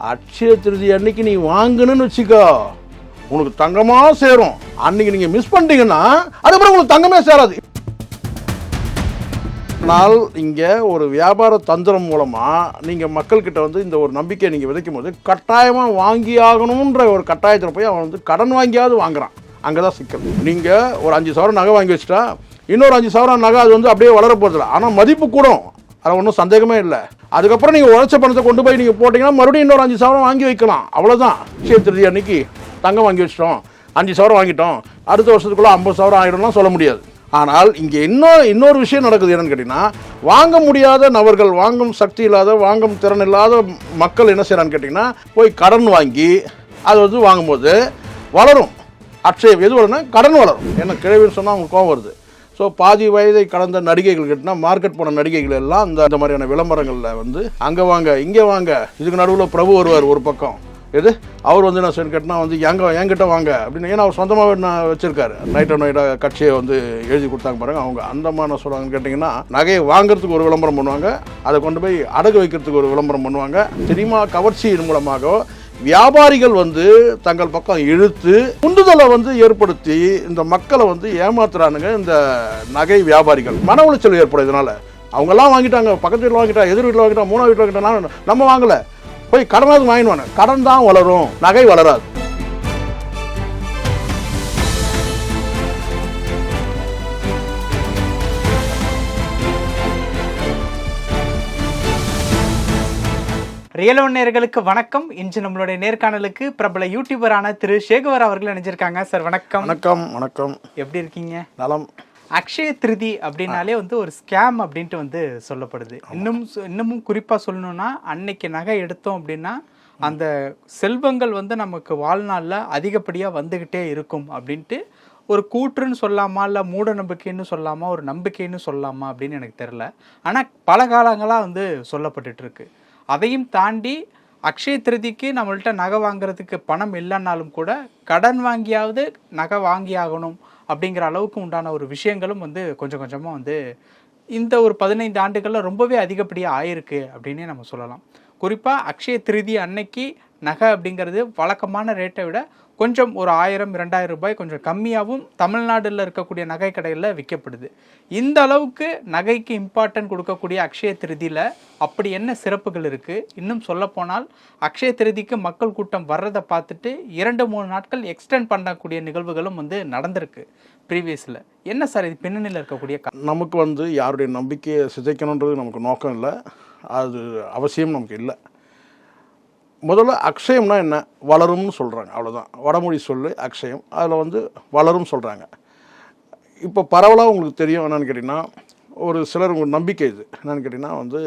அட்சய திருதி அன்னைக்கு நீ வாங்கணும்னு வச்சுக்கோ. உனக்கு தங்கமாக சேரும். அன்னைக்கு நீங்கள் மிஸ் பண்ணிட்டீங்கன்னா அதுக்கப்புறம் உங்களுக்கு தங்கமே சேராது. ஆனால் இங்கே ஒரு வியாபார தந்திரம் மூலமாக நீங்கள் மக்கள்கிட்ட வந்து இந்த ஒரு நம்பிக்கையை நீங்கள் விதைக்கும் போது கட்டாயமாக வாங்கி ஆகணுன்ற ஒரு கட்டாயத்தில் போய் அவன் வந்து கடன் வாங்கியாவது வாங்குறான். அங்கே தான் சிக்கல். நீங்கள் ஒரு அஞ்சு சவரம் நகை வாங்கி வச்சுட்டா இன்னொரு அஞ்சு சவரம் நகை அது வந்து அப்படியே வளர போகிறதில்ல ஆனால் மதிப்பு கூடும். அதில் ஒன்றும் சந்தேகமே இல்லை. அதுக்கப்புறம் நீங்கள் உழைச்ச பணத்தை கொண்டு போய் நீங்கள் போட்டிங்கன்னா மறுபடியும் இன்னொரு அஞ்சு சவரம் வாங்கி வைக்கலாம். அவ்வளோதான் அட்சய திருதி அன்னைக்கு தங்கம் வாங்கி வச்சிட்டோம். அஞ்சு சவரம் வாங்கிட்டோம். அடுத்த வருஷத்துக்குள்ளே ஐம்பது சவரம் ஆகிடும்லாம் சொல்ல முடியாது. ஆனால் இங்கே இன்னும் இன்னொரு விஷயம் நடக்குது என்னன்னு கேட்டிங்கன்னா வாங்க முடியாத நபர்கள் வாங்கும் சக்தி இல்லாத வாங்கும் திறன் இல்லாத மக்கள் என்ன செய்கிறான்னு கேட்டிங்கன்னா போய் கடன் வாங்கி அது வந்து வாங்கும்போது வளரும். அட்சயம் எது வளரும்னா கடன் வளரும். என்ன கிழவின்னு சொன்னால் அவங்க கோவம் வருது. ஸோ பாதி வயதை கடந்த நடிகைகள் கிட்டனா மார்க்கெட் போன நடிகைகள் எல்லாம் இந்த இந்த மாதிரியான விளம்பரங்களில் வந்து அங்கே வாங்க இங்கே வாங்க இதுக்கு நடுவில் பிரபு வருவார் ஒரு பக்கம். எது? அவர் வந்து என்ன சொல்லி கேட்டால் வந்து எங்க என்கிட்ட வாங்க அப்படின்னு. ஏன்னா அவர் சொந்தமாக நான் வச்சிருக்காரு. நைட் அண்ட் நைட்டாக கட்சியை வந்து எழுதி கொடுத்தாங்க பாருங்க அவங்க அந்தமான சொல்கிறாங்கன்னு கேட்டிங்கன்னா நகையை வாங்குறதுக்கு ஒரு விளம்பரம் பண்ணுவாங்க அதை கொண்டு போய் அடகு வைக்கிறதுக்கு ஒரு விளம்பரம் பண்ணுவாங்க. சினிமா கவர்ச்சியின் மூலமாக வியாபாரிகள் வந்து தங்கள் பக்கம் இழுத்து உந்துதலை வந்து ஏற்படுத்தி இந்த மக்களை வந்து ஏமாத்துறானுங்க இந்த நகை வியாபாரிகள். மன உளைச்சல் ஏற்படும் இதனால. அவங்கெல்லாம் வாங்கிட்டாங்க பக்கத்து வீட்டில் வாங்கிட்டா எதிர் வீட்டில் வாங்கிட்டா மூணாவது வீட்டில் வாங்கிட்டா நம்ம வாங்கலை. போய் கடனாவது வாங்கிடுவாங்க கடன் தான் வளரும் நகை வளராது. ரியல் நேயர்களுக்கு வணக்கம். இன்று நம்மளுடைய நேர்காணலுக்கு பிரபல யூடியூபரான திரு சேகுவர் அவர்கள் இணைஞ்சிருக்காங்க. சார் வணக்கம். வணக்கம் வணக்கம். எப்படி இருக்கீங்க? நலம். அக்ஷய திருதி அப்படின்னாலே வந்து ஒரு ஸ்கேம் அப்படின்ட்டு வந்து சொல்லப்படுது. இன்னும் இன்னமும் குறிப்பா சொல்லணும்னா அன்னைக்கு நகை எடுத்தோம் அப்படின்னா அந்த செல்வங்கள் வந்து நமக்கு வாழ்நாளில் அதிகப்படியாக வந்துக்கிட்டே இருக்கும் அப்படின்ட்டு ஒரு கூற்றுன்னு சொல்லாமா இல்லை மூட நம்பிக்கைன்னு சொல்லாமா ஒரு நம்பிக்கைன்னு சொல்லாமா அப்படின்னு எனக்கு தெரில ஆனால் பல காலங்களாக வந்து சொல்லப்பட்டுட்டு இருக்கு. அதையும் தாண்டி அக்ஷய திருதிக்கு நம்மள்ட்ட நகை வாங்குறதுக்கு பணம் இல்லைன்னாலும் கூட கடன் வாங்கியாவது நகை வாங்கி ஆகணும் அப்படிங்கிற அளவுக்கு உண்டான ஒரு விஷயங்களும் வந்து கொஞ்சம் கொஞ்சமாக வந்து இந்த ஒரு பதினைந்து ஆண்டுகளில் ரொம்பவே அதிகப்படியாக ஆயிருக்கு அப்படின்னே நம்ம சொல்லலாம். குறிப்பாக அக்ஷய திருதி அன்னைக்கு நகை அப்படிங்கிறது வழக்கமான ரேட்டை விட கொஞ்சம் ஒரு ஆயிரம் ரெண்டாயிரம் ரூபாய் கொஞ்சம் கம்மியாகவும் தமிழ்நாட்டில் இருக்கக்கூடிய நகை கடைகளில் விற்கப்படுது. இந்த அளவுக்கு நகைக்கு இம்பார்ட்டன்ட் கொடுக்கக்கூடிய அக்ஷய திருதியில் அப்படி என்ன சிறப்புகள் இருக்குது இன்னும் சொல்லப்போனால் அக்ஷய திருதிக்கு மக்கள் கூட்டம் வர்றதை பார்த்துட்டு இரண்டு மூணு நாட்கள் எக்ஸ்டெண்ட் பண்ணக்கூடிய நிகழ்வுகளும் வந்து நடந்திருக்கு ப்ரீவியஸில் என்ன சார் இது பின்னணியில் இருக்கக்கூடிய நமக்கு வந்து யாருடைய நம்பிக்கையை சிதைக்கணுன்றது நமக்கு நோக்கம் இல்லை. அது அவசியம் நமக்கு இல்லை. முதல்ல அக்ஷயம்னா என்ன? வளரும்னு சொல்கிறாங்க அவ்வளோதான் வடமொழி சொல்லு அக்ஷயம். அதில் வந்து வளரும் சொல்கிறாங்க இப்போ பரவலாக உங்களுக்கு தெரியும் என்னென்னு கேட்டிங்கன்னா ஒரு சிலர் உங்களுக்கு நம்பிக்கை இது. என்னென்னு கேட்டிங்கன்னா வந்து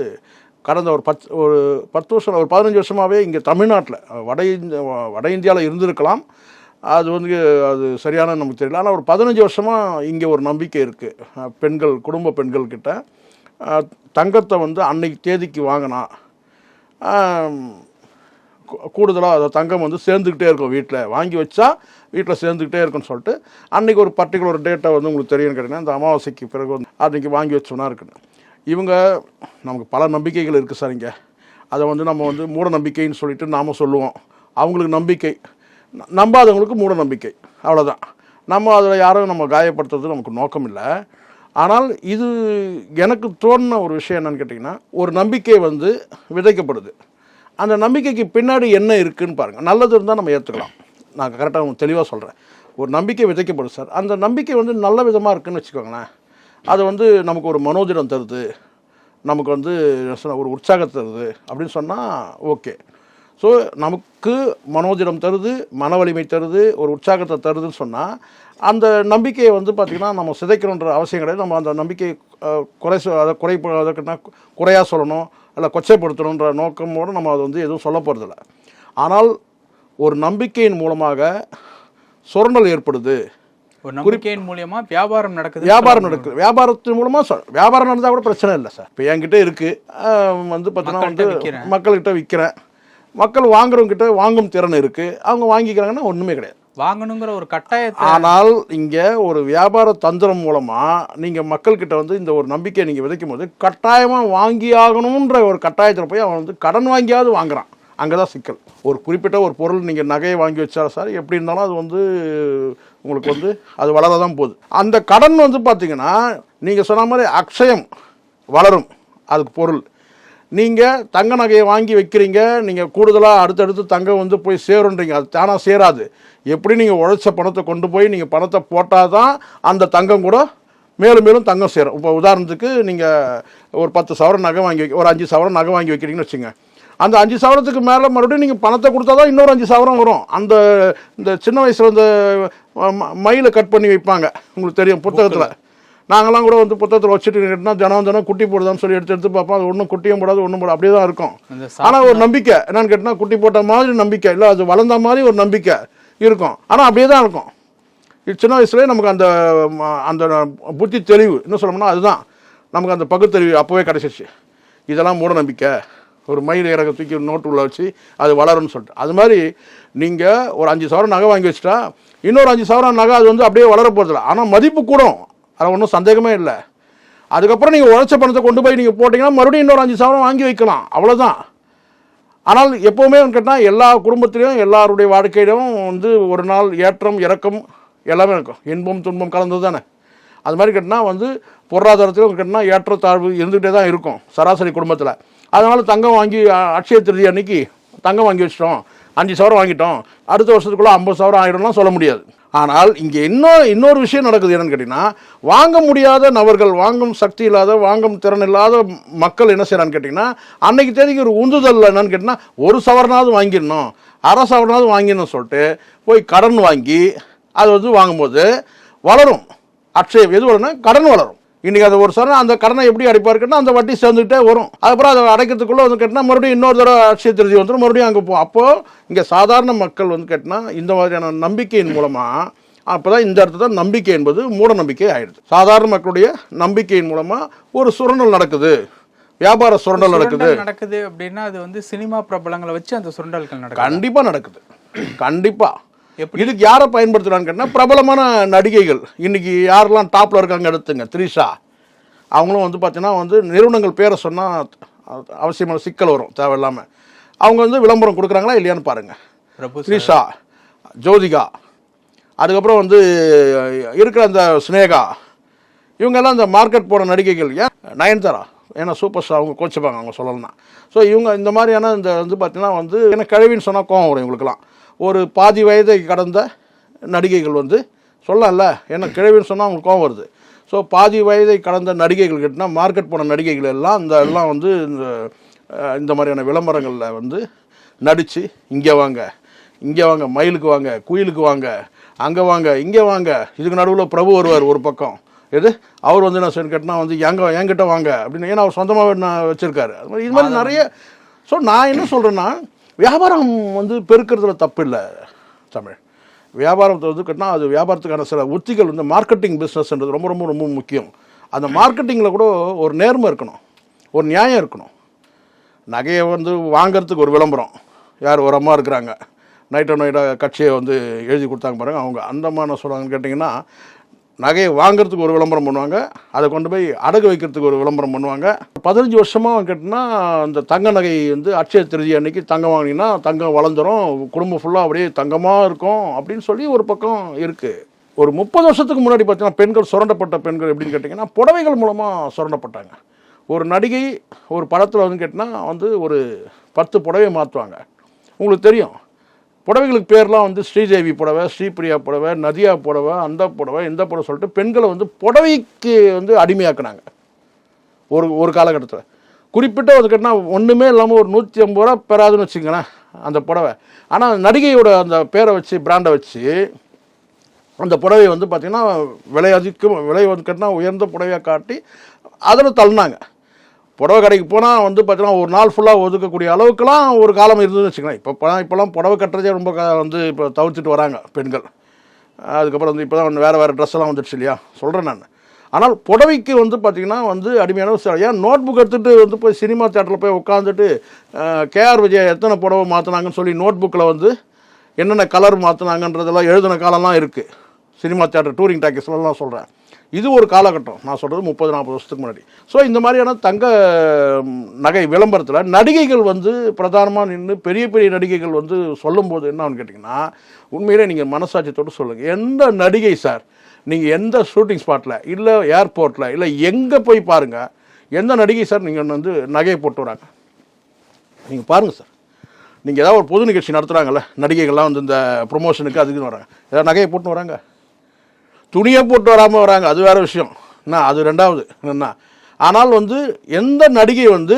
கடந்த ஒரு பத்து ஒரு பத்து வருஷம் ஒரு பதினஞ்சு வருஷமாகவே இங்கே தமிழ்நாட்டில் வட இந்திய வட இந்தியாவில் இருந்திருக்கலாம். அது வந்து அது சரியான நமக்கு தெரியல. ஆனால் ஒரு பதினஞ்சு வருஷமாக இங்கே ஒரு நம்பிக்கை இருக்குது பெண்கள் குடும்ப பெண்கள்கிட்ட தங்கத்தை வந்து அன்னைக்கு தேதிக்கு வாங்கினா கூடுதலாக அதை தங்கம் வந்து சேர்ந்துக்கிட்டே இருக்கும் வீட்டில் வாங்கி வச்சா வீட்டில் சேர்ந்துக்கிட்டே இருக்குன்னு சொல்லிட்டு அன்றைக்கி ஒரு பர்டிகுலர் டேட்டை வந்து உங்களுக்கு தெரியும் கேட்டிங்கன்னா இந்த அமாவாசைக்கு பிறகு வந்து அன்றைக்கி வாங்கி வச்சோன்னா இருக்குன்னு இவங்க நமக்கு பல நம்பிக்கைகள் இருக்குது சார் இங்கே. அதை வந்து நம்ம வந்து மூட நம்பிக்கைன்னு சொல்லிட்டு நாம் சொல்லுவோம். அவங்களுக்கு நம்பிக்கை. நம்பாதவங்களுக்கு மூட நம்பிக்கை. அவ்வளோதான் நம்ம அதில் யாரும் நம்ம காயப்படுத்துறது நமக்கு நோக்கம் இல்லை. ஆனால் இது எனக்கு தோணுன ஒரு விஷயம் என்னென்னு கேட்டிங்கன்னா ஒரு நம்பிக்கை வந்து விதைக்கப்படுது. அந்த நம்பிக்கைக்கு பின்னாடி என்ன இருக்குதுன்னு பாருங்கள் நல்லது இருந்தால் நம்ம ஏற்றுக்கலாம் நான் கரெக்டாக தெளிவாக சொல்கிறேன் ஒரு நம்பிக்கை விதைக்கப்படும் சார் அந்த நம்பிக்கை வந்து நல்ல விதமாக இருக்குன்னு வச்சுக்கோங்களேன். அது வந்து நமக்கு ஒரு மனோதிடம் தருது. நமக்கு வந்து ஒரு உற்சாகத்தை தருது. அப்படின்னு சொன்னால் ஓகே ஸோ நமக்கு மனோதிடம் தருது மன வலிமை தருது ஒரு உற்சாகத்தை தருதுன்னு சொன்னால் அந்த நம்பிக்கையை வந்து பார்த்திங்கன்னா நம்ம சிதைக்கணுன்ற அவசியம் கிடையாது. நம்ம அந்த நம்பிக்கையை குறை அதை குறை அதற்குனா குறையாக சொல்லணும். இல்லை கொச்சைப்படுத்தணுன்ற நோக்கமோடு நம்ம அதை வந்து எதுவும் சொல்ல போகிறதில்ல ஆனால் ஒரு நம்பிக்கையின் மூலமாக சுரண்டல் ஏற்படுது. ஒரு நம்பிக்கையின் மூலியமா வியாபாரம் நடக்குது வியாபாரம் நடக்குது. வியாபாரத்தின் மூலமாக சொ வியாபாரம் நடந்தால் கூட பிரச்சனை இல்லை சார். இப்போ என்கிட்ட இருக்குது வந்து பார்த்தீங்கன்னா வந்து மக்கள்கிட்ட விற்கிறேன் மக்கள் வாங்குறவங்க கிட்ட வாங்கும் திறன் இருக்குது அவங்க வாங்கிக்கிறாங்கன்னா ஒன்றுமே கிடையாது. வாங்கணுங்கிற ஒரு கட்டாயத்தை ஆனால் இங்கே ஒரு வியாபார தந்திரம் மூலமாக நீங்கள் மக்கள்கிட்ட வந்து இந்த ஒரு நம்பிக்கையை நீங்கள் விதைக்கும் போது கட்டாயமாக வாங்கி ஆகணுன்ற ஒரு கட்டாயத்தில் போய் அவன் வந்து கடன் வாங்கியாவது வாங்குறான். அங்கே தான் சிக்கல். ஒரு குறிப்பிட்ட ஒரு பொருள் நீங்கள் நகையை வாங்கி வச்சாரு சார் எப்படி இருந்தாலும் அது வந்து உங்களுக்கு வந்து அது வளர தான் போகுது. அந்த கடன் வந்து பார்த்தீங்கன்னா நீங்கள் சொன்ன மாதிரி அக்ஷயம் வளரும். அதுக்கு பொருள். நீங்கள் தங்க நகையை வாங்கி வைக்கிறீங்க நீங்கள் கூடுதலாக அடுத்தடுத்து தங்கம் வந்து போய் சேருன்றீங்க. அது தானாக சேராது. எப்படி நீங்கள் உழைச்ச பணத்தை கொண்டு போய் நீங்கள் பணத்தை போட்டால் தான் அந்த தங்கம் கூட மேலும் மேலும் தங்கம் சேரும். இப்போ உதாரணத்துக்கு நீங்கள் ஒரு பத்து சவரம் நகை வாங்கி வைக்க ஒரு அஞ்சு சவரம் நகை வாங்கி வைக்கிறீங்கன்னு வச்சுங்க. அந்த அஞ்சு சவரத்துக்கு மேலே மறுபடியும் நீங்கள் பணத்தை கொடுத்தா தான் இன்னொரு அஞ்சு சவரம் வரும். அந்த இந்த சின்ன வயசில் இந்த ம- மயிலை கட் பண்ணி வைப்பாங்க. உங்களுக்கு தெரியும் புத்தகத்தில். நாங்களாம் கூட வந்து புத்தகத்தில் வச்சுட்டு கேட்டினா தினம் தினம் குட்டி போடுதான்னு சொல்லி எடுத்து எடுத்து பார்ப்போம். அது ஒன்றும் குட்டியும் போடாது ஒன்றும் போடாது. அப்படியே தான் இருக்கும். ஆனால் ஒரு நம்பிக்கை. என்னன்னு கேட்டினா குட்டி போட்ட மாதிரி நம்பிக்கை. இல்லை அது வளர்ந்த மாதிரி ஒரு நம்பிக்கை இருக்கும். ஆனால் அப்படியே தான் இருக்கும். சின்ன வயசுலேயே நமக்கு அந்த அந்த புத்தி தெளிவு என்ன சொல்லணும்னா அதுதான். நமக்கு அந்த பகுத்தறிவு அப்போவே கிடச்சிச்சு இதெல்லாம் மூட நம்பிக்கை. ஒரு மயில் இறக தூக்கி நோட்டு உள்ள வச்சு அது வளரும்னு சொல்லிட்டு. அது மாதிரி நீங்கள் ஒரு அஞ்சு சவரம் நகை வாங்கி வச்சுட்டா இன்னொரு அஞ்சு சவரம் நகை அது வந்து அப்படியே வளர போகிறதில்ல ஆனால் மதிப்பு கூடும். அதில் ஒன்றும் சந்தேகமே இல்லை. அதுக்கப்புறம் நீங்கள் உழைச்ச பணத்தை கொண்டு போய் நீங்கள் போட்டிங்கன்னா மறுபடியும் இன்னொரு அஞ்சு சவரம் வாங்கி வைக்கலாம். அவ்வளோதான் ஆனால் எப்போவுமே கேட்டால் எல்லா குடும்பத்திலையும் எல்லாருடைய வாழ்க்கையிலும் வந்து ஒரு நாள் ஏற்றம் இறக்கம் எல்லாமே இருக்கும். இன்பம் துன்பம் கலந்தது தானே. அது மாதிரி கேட்டால் வந்து பொருளாதாரத்திலும் கேட்டால் ஏற்றத்தாழ்வு இருந்துகிட்டே தான் இருக்கும் சராசரி குடும்பத்தில். அதனால் தங்கம் வாங்கி அட்சய திருதி அன்னைக்கு தங்கம் வாங்கி வச்சிட்டோம். அஞ்சு சவரம் வாங்கிட்டோம். அடுத்த வருஷத்துக்குள்ளே ஐம்பது சவரம் ஆயிடும்லாம் சொல்ல முடியாது. ஆனால் இங்கே இன்னொரு இன்னொரு விஷயம் நடக்குது என்னன்னு கேட்டிங்கன்னா வாங்க முடியாத நபர்கள் வாங்கும் சக்தி இல்லாத வாங்கும் திறன் இல்லாத மக்கள் என்ன செய்கிறான்னு கேட்டிங்கன்னா அன்னைக்கு தேதிக்கு ஒரு உந்துதல் என்னன்னு கேட்டிங்கன்னா ஒரு சவரனாவது வாங்கிடணும் அரை சவரனாவது வாங்கிடணும் சொல்லிட்டு போய் கடன் வாங்கி அது வந்து வாங்கும்போது வளரும். அக்ஷயம் எது வளரும்னா கடன் வளரும். இன்னைக்கு அது ஒரு சரணம் அந்த கடனை எப்படி அடைப்பாரு கேட்டால் அந்த வட்டி சேர்ந்துக்கிட்டே வரும். அதுக்கப்புறம் அதை அடைக்கிறதுக்குள்ளே வந்து கேட்டினா மறுபடியும் இன்னொரு தடவை அக்ஷய திருதி வந்துடும் மறுபடியும் அங்கே போகும் அப்போது இங்கே சாதாரண மக்கள் வந்து கேட்டினா இந்த மாதிரியான நம்பிக்கையின் மூலமாக அப்போ தான் இந்த இடத்துல தான் நம்பிக்கை என்பது மூட நம்பிக்கை ஆயிடுது. சாதாரண மக்களுடைய நம்பிக்கையின் மூலமாக ஒரு சுரண்டல் நடக்குது. வியாபார சுரண்டல் நடக்குது. நடக்குது அப்படின்னா அது வந்து சினிமா பிரபலங்களை வச்சு அந்த சுரண்டல்கள் நடக்குது. கண்டிப்பா நடக்குது. கண்டிப்பா. இதுக்கு யாரை பயன்படுத்துறான்னு கேட்டா பிரபலமான நடிகைகள். இன்னைக்கு யாரெல்லாம் டாப்ல இருக்காங்க எடுத்துங்க. த்ரிஷா. அவங்களும் வந்து பார்த்தீங்கன்னா வந்து நிறுவனங்கள் பேரை சொன்னால் அவசியமான சிக்கல் வரும் தேவையில்லாம. அவங்க வந்து விளம்பரம் கொடுக்குறாங்களா இல்லையான்னு பாருங்க. பிரபு த்ரிஷா ஜோதிகா. அதுக்கப்புறம் வந்து இருக்கிற அந்த ஸ்னேகா இவங்கெல்லாம் இந்த மார்க்கெட் போன நடிகைகள். ஏன்? நயன்தாரா? ஏன்னா சூப்பர் ஸ்டார் அவங்க கோச்சிப்பாங்க அவங்க சொல்லலாம் ஸோ இவங்க இந்த மாதிரியான இந்த வந்து பார்த்தீங்கன்னா வந்து எனக்கு கழிவின்னு சொன்னால் கோவம் வரும் இவங்களுக்குலாம் ஒரு பாதி வயதை கடந்த நடிகைகள் வந்து சொல்லலாம்ல ஏன்னா கிழவின்னு சொன்னால் அவங்களுக்கு கோவம் வருது. ஸோ பாதி வயதை கடந்த நடிகைகள் கிட்டனா மார்க்கெட் போன நடிகைகள் எல்லாம் இந்த எல்லாம் வந்து இந்த இந்த மாதிரியான விளம்பரங்களில் வந்து நடித்து இங்கே வாங்க. இங்கே வாங்க. மயிலுக்கு வாங்க. குயிலுக்கு வாங்க. அங்கே வாங்க. இங்கே வாங்க. இதுக்கு நடுவில் பிரபு வருவார் ஒரு பக்கம். எது? அவர் வந்து நான் சொல்லி கேட்டினா வந்து எங்க என்கிட்ட வாங்க. அப்படின்னு. ஏன்னா அவர் சொந்தமாக நான் வச்சுருக்காரு. அது மாதிரி இது மாதிரி நிறைய ஸோ நான் என்ன சொல்கிறேன்னா வியாபாரம் வந்து பெருக்கிறதுல தப்பு இல்லை தமிழ். வியாபாரத்தை வந்து கட்டினா அது வியாபாரத்துக்கான சில உத்திகள் வந்து மார்க்கெட்டிங் பிஸ்னஸ்ன்றது ரொம்ப ரொம்ப ரொம்ப முக்கியம். அந்த மார்க்கெட்டிங்கில் கூட ஒரு நேர்மை இருக்கணும். ஒரு நியாயம் இருக்கணும். நகையை வந்து வாங்குறதுக்கு ஒரு விளம்பரம். யார் ஒரு அம்மா இருக்கிறாங்க. நைட் நைட்டாக கட்சியை வந்து எழுதி கொடுத்தாங்க பாருங்க. அவங்க அந்தமான சொல்கிறாங்கன்னு கேட்டிங்கன்னா நகையை வாங்குறதுக்கு ஒரு விளம்பரம் பண்ணுவாங்க. அதை கொண்டு போய் அடகு வைக்கிறதுக்கு ஒரு விளம்பரம் பண்ணுவாங்க. பதினஞ்சு வருஷமாக கேட்டிங்கன்னா அந்த தங்க நகை வந்து அட்சய திருதி அன்னைக்கு தங்கம் வாங்கினீங்கன்னா தங்கம் வளர்ந்துரும். குடும்பம் ஃபுல்லாக அப்படியே தங்கமாக இருக்கும் அப்படின்னு சொல்லி ஒரு பக்கம் இருக்குது ஒரு முப்பது வருஷத்துக்கு முன்னாடி பார்த்தீங்கன்னா பெண்கள் சுரண்டப்பட்ட பெண்கள் எப்படின்னு கேட்டிங்கன்னா புடவைகள் மூலமாக சுரண்டப்பட்டாங்க. ஒரு நடிகை ஒரு படத்தில் வந்து கேட்டினா வந்து ஒரு பத்து புடவை மாற்றுவாங்க உங்களுக்கு தெரியும். புடவைகளுக்கு பேர்லாம் வந்து ஸ்ரீதேவி புடவை ஸ்ரீபிரியா புடவை நதியா புடவை அந்த புடவை இந்த புடவை சொல்லிட்டு பெண்களை வந்து புடவைக்கு வந்து அடிமையாக்குனாங்க. ஒரு ஒரு காலகட்டத்தில். குறிப்பிட்ட ஒரு கட்டினா ஒன்றுமே இல்லாமல் ஒரு நூற்றி ஐம்பது ரூபா பெறாதுன்னு வச்சுங்களேன் அந்த புடவை. ஆனால் நடிகையோட அந்த பேரை வச்சு பிராண்டை வச்சு அந்த புடவையை வந்து பார்த்திங்கன்னா விலை அதிகம் விலை வந்து கட்டினா உயர்ந்த புடவையாக காட்டி அதில் தள்ளினாங்க. புடவை கடைக்கு போனால் வந்து பார்த்தீங்கன்னா ஒரு நாள் ஃபுல்லாக ஒதுக்கக்கூடிய அளவுக்குலாம் ஒரு காலம் இருந்ததுன்னு வச்சுக்கலாம் இப்போ இப்போலாம் இப்போலாம் புடவை கட்டுறதே ரொம்ப வந்து இப்போ தவிர்த்துட்டு வராங்க பெண்கள். அதுக்கப்புறம் வந்து இப்போ தான் வேறு வேறு ட்ரெஸ் எல்லாம் வந்துடுச்சு இல்லையா? சொல்கிறேன் நான். ஆனால் புடவைக்கு வந்து பார்த்திங்கன்னா வந்து அடிமையான விஷயம் ஏன் நோட் புக் எடுத்துகிட்டு வந்து போய் சினிமா தேட்டரில் போய் உட்காந்துட்டு கேஆர் விஜய் எத்தனை புடவை மாற்றினாங்கன்னு சொல்லி நோட் புக்கில் வந்து என்னென்ன கலர் மாற்றினாங்கன்றதெல்லாம் எழுதின காலம்லாம் இருக்குது சினிமா தேட்டர் டூரிங் டாக்கீஸ்லாம் சொல்கிறேன் இது ஒரு காலகட்டம். நான் சொல்கிறது முப்பது நாற்பது வருஷத்துக்கு முன்னாடி. ஸோ இந்த மாதிரியான தங்க நகை விளம்பரத்தில் நடிகைகள் வந்து பிரதானமாக நின்று பெரிய பெரிய நடிகைகள் வந்து சொல்லும்போது என்னன்னு கேட்டிங்கன்னா உண்மையிலே நீங்கள் மனசாட்சியத்தோடு சொல்லுங்கள் எந்த நடிகை சார் நீங்கள் எந்த ஷூட்டிங் ஸ்பாட்டில் இல்லை ஏர்போர்ட்டில் இல்லை எங்கே போய் பாருங்கள் எந்த நடிகை சார் நீங்கள் வந்து நகையை போட்டு வராங்க? நீங்கள் பாருங்கள் சார். நீங்கள் ஏதாவது ஒரு பொது நிகழ்ச்சி நடத்துகிறாங்கல்ல நடிகைகள்லாம் வந்து இந்த ப்ரொமோஷனுக்கு அதுக்குன்னு வராங்க. ஏதாவது நகையை போட்டு வராங்க? துணியை போட்டு வராமல் வராங்க. அது வேறு விஷயம். என்ன அது ரெண்டாவது. என்ன ஆனால் வந்து எந்த நடிகை வந்து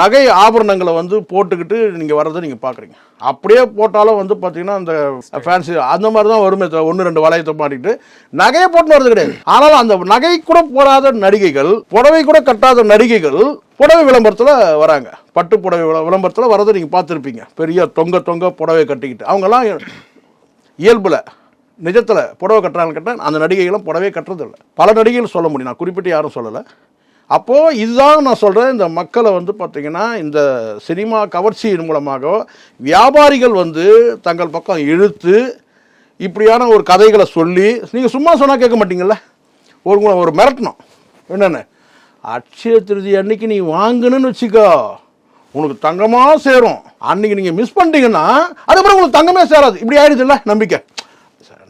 நகை ஆபரணங்களை வந்து போட்டுக்கிட்டு நீங்கள் வர்றதை நீங்கள் பார்க்குறீங்க அப்படியே போட்டாலும் வந்து பார்த்தீங்கன்னா அந்த ஃபேன்சி அந்த மாதிரி தான் வருமே ஒன்று ரெண்டு வளையத்தை மாட்டிக்கிட்டு நகையை போட்டு வர்றது கிடையாது. ஆனால் அந்த நகை கூட போடாத நடிகைகள் புடவை கூட கட்டாத நடிகைகள் புடவை விளம்பரத்தில் வராங்க. பட்டு புடவை விளம்பரத்தில் வரதை நீங்கள் பார்த்துருப்பீங்க. பெரிய தொங்க தொங்க புடவை கட்டிக்கிட்டு. அவங்கெல்லாம் இயல்பில் நிஜத்தில் புடவை கட்டுறாங்க கேட்டால் அந்த நடிகைகளும் புடவை கட்டுறதில்ல. பல நடிகைகள் சொல்ல முடியும். நான் குறிப்பிட்டு யாரும் சொல்லலை. அப்போது இதுதான் நான் சொல்கிறேன் இந்த மக்களை வந்து பார்த்திங்கன்னா இந்த சினிமா கவர்ச்சியின் மூலமாக வியாபாரிகள் வந்து தங்கள் பக்கம் இழுத்து இப்படியான ஒரு கதைகளை சொல்லி நீங்கள் சும்மா சொன்னால் கேட்க மாட்டீங்கல்ல? ஒரு உங்களை ஒரு மிரட்டணும். என்னென்ன? அட்சய திருதி அன்னைக்கு நீ வாங்கணும்னு வச்சுக்கோ. உனக்கு தங்கமாக சேரும். அன்னைக்கு நீங்கள் மிஸ் பண்ணிட்டீங்கன்னா அதுக்கப்புறம் உங்களுக்கு தங்கமே சேராது. இப்படி ஆயிடுதுல்ல நம்பிக்கை?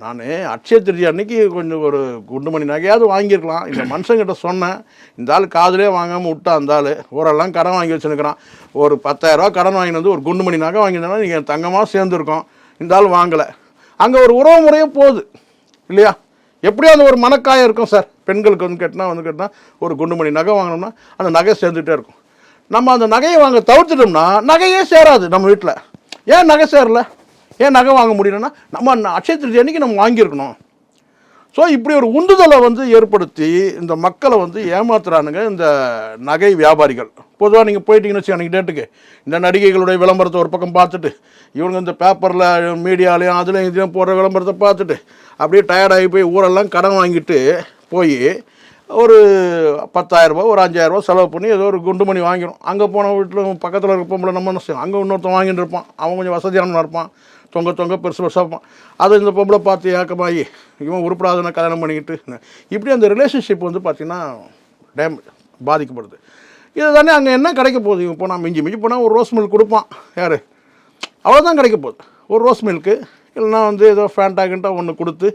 நான் அட்சய திருஜி அன்னைக்கு கொஞ்சம் ஒரு குண்டு மணி நகையாவது வாங்கியிருக்கலாம். இந்த மனுஷங்கிட்ட சொன்னேன். இந்த ஆள் காதலே வாங்காமல் விட்டா அந்த ஆள். ஊரெல்லாம் கடன் வாங்கி வச்சுருக்கிறான். ஒரு பத்தாயிரரூவா கடன் வாங்கினது வந்து ஒரு குண்டு மணி நகை வாங்கியிருந்தா நீங்கள் தங்கமாக சேர்ந்துருக்கோம். இந்த ஆள் வாங்கலை. அங்கே ஒரு உறவு முறையே போகுது. இல்லையா? எப்படியும் அந்த ஒரு மனக்காயம் இருக்கும் சார். பெண்களுக்கு வந்து கேட்டால் வந்து கேட்டால் ஒரு குண்டு மணி நகை வாங்கினோம்னா அந்த நகை சேர்ந்துகிட்டே இருக்கும். நம்ம அந்த நகையை வாங்க தவிர்த்துட்டோம்னா நகையே சேராது நம்ம வீட்டில் ஏன் நகை சேரலை? ஏன் நகை வாங்க முடியலன்னா நம்ம அக்ஷய அட்சய திருதி அன்னைக்கு நம்ம வாங்கியிருக்கணும். ஸோ இப்படி ஒரு உந்துதலை வந்து ஏற்படுத்தி இந்த மக்களை வந்து ஏமாத்துறானுங்க இந்த நகை வியாபாரிகள். பொதுவாக நீங்கள் போயிட்டீங்கன்னு வச்சு அன்றைக்கி டேட்டுக்கு இந்த நடிகைகளுடைய விளம்பரத்தை ஒரு பக்கம் பார்த்துட்டு இவங்க இந்த பேப்பரில் மீடியாலையும் அதுலேயும் இதுலேயும் போடுற விளம்பரத்தை பார்த்துட்டு அப்படியே டயர்டாகி போய் ஊரெல்லாம் கடன் வாங்கிட்டு போய் ஒரு பத்தாயிரரூபா ஒரு அஞ்சாயிரரூபா செலவு பண்ணி ஏதோ ஒரு குண்டு மணி வாங்கிடும் அங்கே போன வீட்டில் பக்கத்தில் இருக்க பொம்பளை நம்ம என்ன செய்யும்? அங்கே இன்னொருத்தன் வாங்கிட்டு இருப்பான். அவன் கொஞ்சம் வசதியானவனா இருப்பான். தொங்க தொங்க பெருசு பெருசாக அதை இந்த பொம்பளை பார்த்து ஏக்கமாகி இவன் உருப்படாதன கல்யாணம் பண்ணிக்கிட்டு இப்படி அந்த ரிலேஷன்ஷிப் வந்து பார்த்திங்கன்னா டேம் பாதிக்கப்படுது. இது தானே அங்கே என்ன கிடைக்க போகுது? இவன் போனால் மிஞ்சி மிஞ்சி போனால் ஒரு ரோஸ் மில்க் கொடுப்பான். யார்? அவ்வளோதான் கிடைக்க போகுது. ஒரு ரோஸ் மில்க்கு இல்லைனா வந்து ஏதோ ஃபேண்டாகின்ட்டா ஒன்று கொடுத்து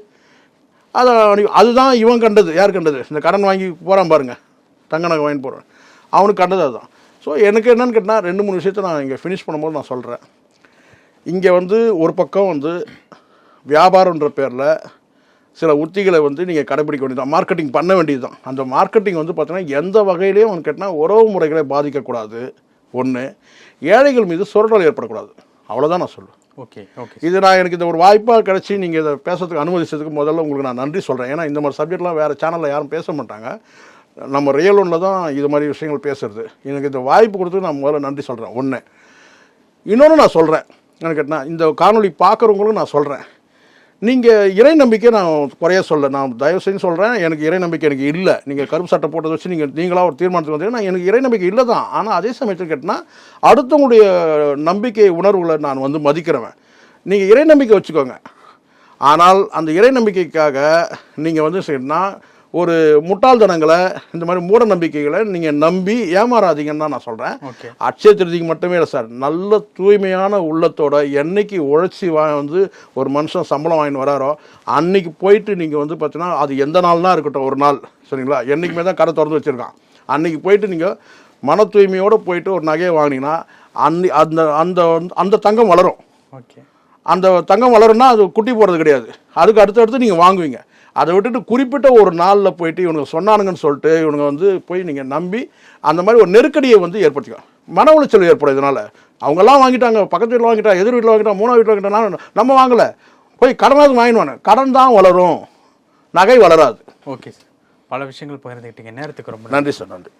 அதை அதுதான் இவன் கண்டது. யார் கண்டது? இந்த கடன் வாங்கி போகிறான் பாருங்கள் தங்க நகை வாங்கி போகிறான் அவனுக்கு கண்டது அதுதான். ஸோ எனக்கு என்னென்னு கேட்டால் ரெண்டு மூணு விஷயத்த நான் இங்கே ஃபினிஷ் பண்ணும்போது நான் சொல்கிறேன் இங்கே வந்து ஒரு பக்கம் வந்து வியாபாரன்ற பேரில் சில உத்திகளை வந்து நீங்கள் கடைபிடிக்க வேண்டியது மார்க்கெட்டிங் பண்ண வேண்டியது தான் அந்த மார்க்கெட்டிங் வந்து பார்த்தீங்கன்னா எந்த வகையிலையும் வந்து கேட்டால் உறவு முறைகளை பாதிக்கக்கூடாது. ஒன்று ஏழைகள் மீது சுரண்டல் ஏற்படக்கூடாது. அவ்வளோதான் நான் சொல்லுவேன் ஓகே ஓகே. இது நான் எனக்கு இந்த ஒரு வாய்ப்பாக கிடச்சி நீங்கள் இதை பேசுறதுக்கு அனுமதிச்சதுக்கு முதல்ல உங்களுக்கு நான் நன்றி சொல்கிறேன் ஏன்னா இந்த மாதிரி சப்ஜெக்ட்லாம் வேறு சேனலில் யாரும் பேச மாட்டாங்க. நம்ம ரியல் ஒன்றில் தான் இது மாதிரி விஷயங்கள் பேசுறது. எனக்கு இந்த வாய்ப்பு கொடுத்து நான் முதல்ல நன்றி சொல்கிறேன் ஒன்று இன்னொன்று நான் சொல்கிறேன் எனக்கு கேட்டால் இந்த காணொளி பார்க்குறவங்களும் நான் சொல்கிறேன் நீங்கள் இறை நம்பிக்கை நான் குறைய சொல்ல நான் தயவு செஞ்சு சொல்கிறேன் எனக்கு இறை நம்பிக்கை எனக்கு இல்லை. நீங்கள் கருப்பு சட்டை போட்டதை வச்சு நீங்கள் நீங்களாக ஒரு தீர்மானத்துக்கு வந்தீங்கன்னா நான் எனக்கு இறை நம்பிக்கை இல்லை தான். ஆனால் அதே சமயத்தில் கேட்டால் அடுத்தவங்களுடைய நம்பிக்கை உணர்வுகளை நான் வந்து மதிக்கிறவன். நீங்கள் இறை நம்பிக்கை வச்சுக்கோங்க. ஆனால் அந்த இறை நம்பிக்கைக்காக நீங்கள் வந்து செய்யணும்னா ஒரு முட்டாள்தனங்களை இந்த மாதிரி மூட நம்பிக்கைகளை நீங்கள் நம்பி ஏமாறாதீங்கன்னு தான் நான் சொல்கிறேன் அட்சய திருதிக்கு மட்டுமே இல்லை சார். நல்ல தூய்மையான உள்ளத்தோட என்னைக்கு உழைச்சி வா வந்து ஒரு மனுஷன் சம்பளம் வாங்கிட்டு வராரோ அன்னைக்கு போயிட்டு நீங்கள் வந்து பார்த்தீங்கன்னா அது எந்த நாள்னா இருக்கட்டும் ஒரு நாள். சரிங்களா? என்றைக்குமே தான் கடை திறந்து வச்சுருக்கான். அன்னைக்கு போயிட்டு நீங்கள் மன தூய்மையோடு போயிட்டு ஒரு நகையை வாங்கினீங்கன்னா அன்னி அந்த அந்த அந்த தங்கம் வளரும். ஓகே. அந்த தங்கம் வளரும்னா அது குட்டி போடுறது கிடையாது. அதுக்கு அடுத்தடுத்து நீங்கள் வாங்குவீங்க. அதை விட்டுட்டு குறிப்பிட்ட ஒரு நாளில் போயிட்டு இவனுங்க சொன்னானுங்கன்னு சொல்லிட்டு இவனுங்க வந்து போய் நீங்கள் நம்பி அந்த மாதிரி ஒரு நெருக்கடியை வந்து ஏற்படுத்திக்கலாம். மன உளைச்சல் ஏற்படும் இதனால். அவங்கெல்லாம் வாங்கிட்டாங்க பக்கத்து வீட்டில் வாங்கிட்டாங்க எதிர் வீட்டில் வாங்கிட்டாங்க மூணாவது வீட்டில் வாங்கிட்டாங்க நம்ம வாங்கலை. போய் கடனாவது வாங்கிடுவானு கடன் தான் வளரும். நகை வளராது. Okay sir. பல விஷயங்கள் பகிர்ந்துக்கிட்டீங்க நேரத்துக்கு ரொம்ப நன்றி சார் நன்றி.